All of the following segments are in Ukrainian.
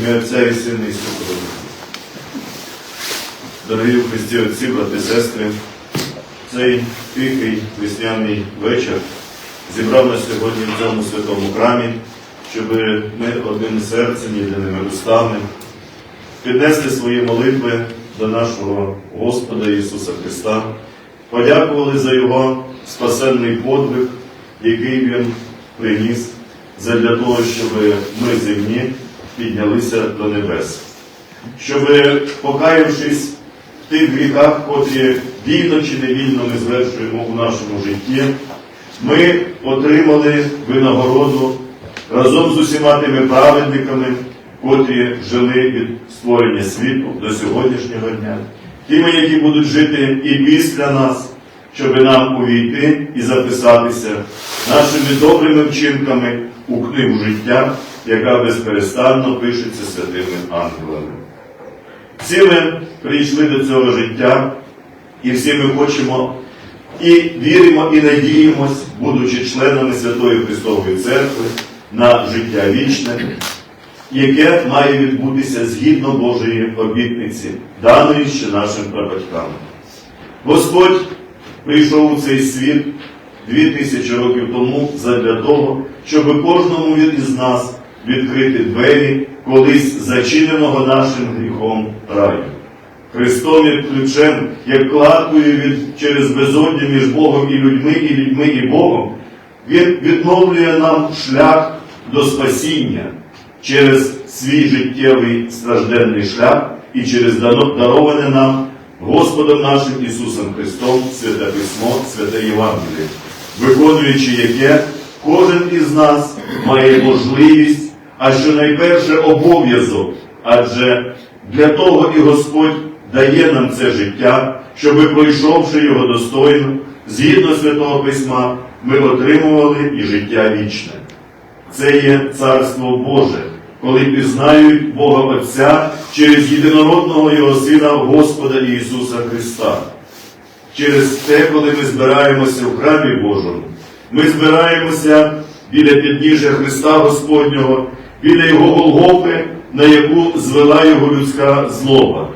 Ім'я Отця і Сина і Святого. Дорогі Христі Отці, брати, сестри, цей тихий весняний вечір зібрав нас сьогодні в цьому святому храмі, щоб ми одним серцем, єдиними устами піднесли свої молитви до нашого Господа Ісуса Христа, подякували за Його спасенний подвиг, який Він приніс задля того, щоб ми земні піднялися до небес. Щоб, покаявшись в тих гріхах, котрі вільно чи невільно ми звершуємо у нашому житті, ми отримали винагороду разом з усіма тими праведниками, котрі жили від створення світу до сьогоднішнього дня, тими, які будуть жити і після нас, щоб нам увійти і записатися нашими добрими вчинками у книгу життя, яка безперестанно пишеться святими ангелами. Всі ми прийшли до цього життя, і всі ми хочемо і віримо, і надіємось, будучи членами Святої Христової Церкви, на життя вічне, яке має відбутися згідно Божої обітниці, даної ще нашим прабатькам. Господь прийшов у цей світ дві тисячі років тому задля того, щоб кожному із нас відкрити двері колись зачиненого нашим гріхом раю. Христом як ключем, як кладкою від, через безодня між Богом і людьми, і людьми і Богом, Він відновлює нам шлях до спасіння через свій життєвий стражденний шлях і через дароване нам Господом нашим Ісусом Христом Святе Письмо, Святе Євангеліє, виконуючи яке кожен із нас має можливість, а що найперше обов'язок, адже для того і Господь дає нам це життя, щоби, пройшовши його достойно, згідно Святого Письма, ми отримували і життя вічне. Це є Царство Боже, коли пізнають Бога Отця через єдинородного Його Сина Господа Ісуса Христа. Через те, коли ми збираємося в храмі Божому, ми збираємося біля підніжжя Христа Господнього, біля Його Голгофи, на яку звела Його людська злоба.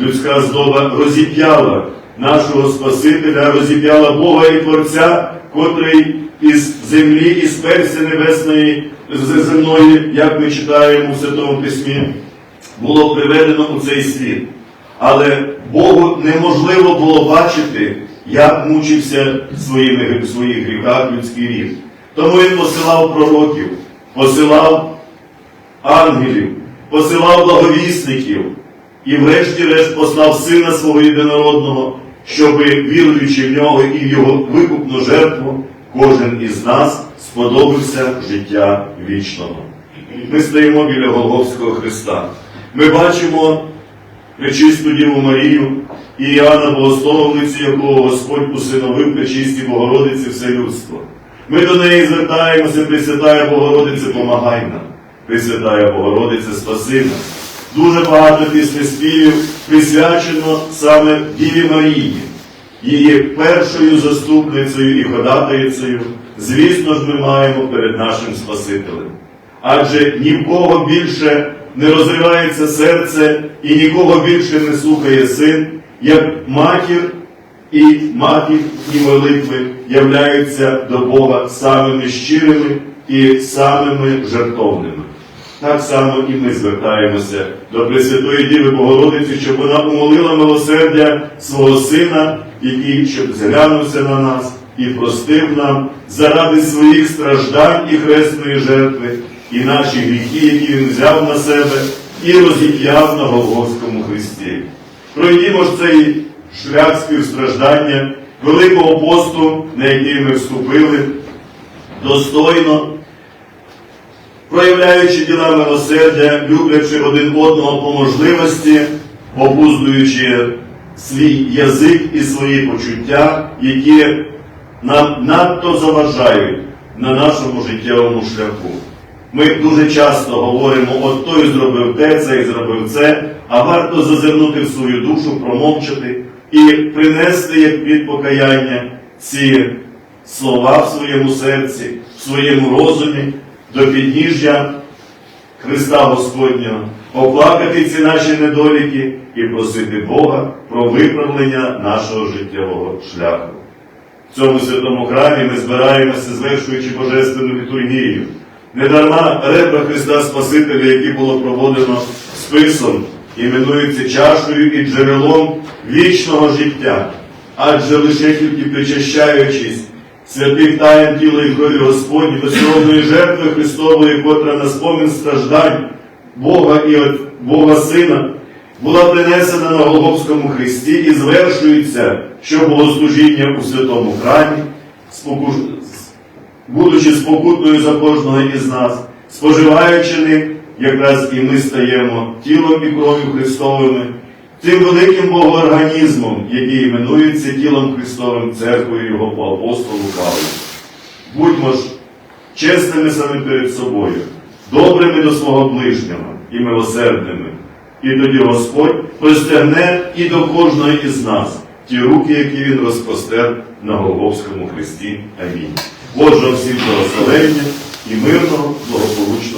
Людська злоба розіп'яла нашого Спасителя, розіп'яла Бога і Творця, котрий із землі, із персі небесної, земної, як ми читаємо у Святому Письмі, було приведено у цей світ. Але Богу неможливо було бачити, як мучився в своїх гріхах людський рід. Тому він посилав пророків, посилав ангелів, посилав благовісників і врешті-решт послав Сина свого єдинородного, щоби, віруючи в нього і в його викупну жертву, кожен із нас сподобався життя вічного. Ми стоїмо біля Голговського Христа. Ми бачимо Пречисту Діву Марію і Іоанна Богословницю, якого Господь усиновив Пречистій Богородиці все людство. Ми до неї звертаємося, Пресвятая Богородице, помагай нам. Пресвятая Богородице, спаси нас. Дуже багато піснеспівів присвячено саме Діві Марії, її першою заступницею і ходатайцею, звісно ж, ми маємо перед нашим Спасителем. Адже ні в кого більше не розривається серце і нікого більше не слухає син, як матір і матір і молитви являються до Бога самими щирими і самими жертовними. Так само і ми звертаємося до Пресвятої Діви Богородиці, щоб вона умолила милосердя свого Сина, який щоб зглянувся на нас і простив нам заради своїх страждань і хресної жертви, і наші гріхи, які Він взяв на себе і розіп'яв на Голгофському Христі. Пройдімо ж цей шлях співстраждання, Великого посту, на який ми вступили, достойно проявляючи діла милосердя, люблячи один одного по можливості, обуздуючи свій язик і свої почуття, які нам надто заважають на нашому життєвому шляху. Ми дуже часто говоримо, от той зробив те, цей зробив це, а варто зазирнути в свою душу, промовчати і принести як плід покаяння ці слова в своєму серці, в своєму розумі до підніжжя Христа Господнього, оплакати ці наші недоліки і просити Бога про виправлення нашого життєвого шляху. В цьому святому храмі ми збираємося, звершуючи божественну літургію. Недарма ребра Христа Спасителя, які було проводено списом, іменується чашею і джерелом вічного життя. Адже лише тільки причащаючись святих таїн тіла і крові Господні, безсоромної жертви Христової, котра на спомін страждань Бога і от Бога Сина, була принесена на Голгофському хресті і звершується, що богослужіння у святому храмі, споку- будучи спокутною за кожного із нас, споживаючи них, якраз і ми стаємо тілом і кров'ю Христовими, тим великим богоорганізмом, який іменується тілом Христовим церквою Його по апостолу Павлу. Будьмо ж чесними самі перед собою, добрими до свого ближнього і милосердними. І тоді Господь простягне і до кожного із нас ті руки, які Він розпростер на Голгофському хресті. Амінь. Божого всім благословення і мирного благополуччя.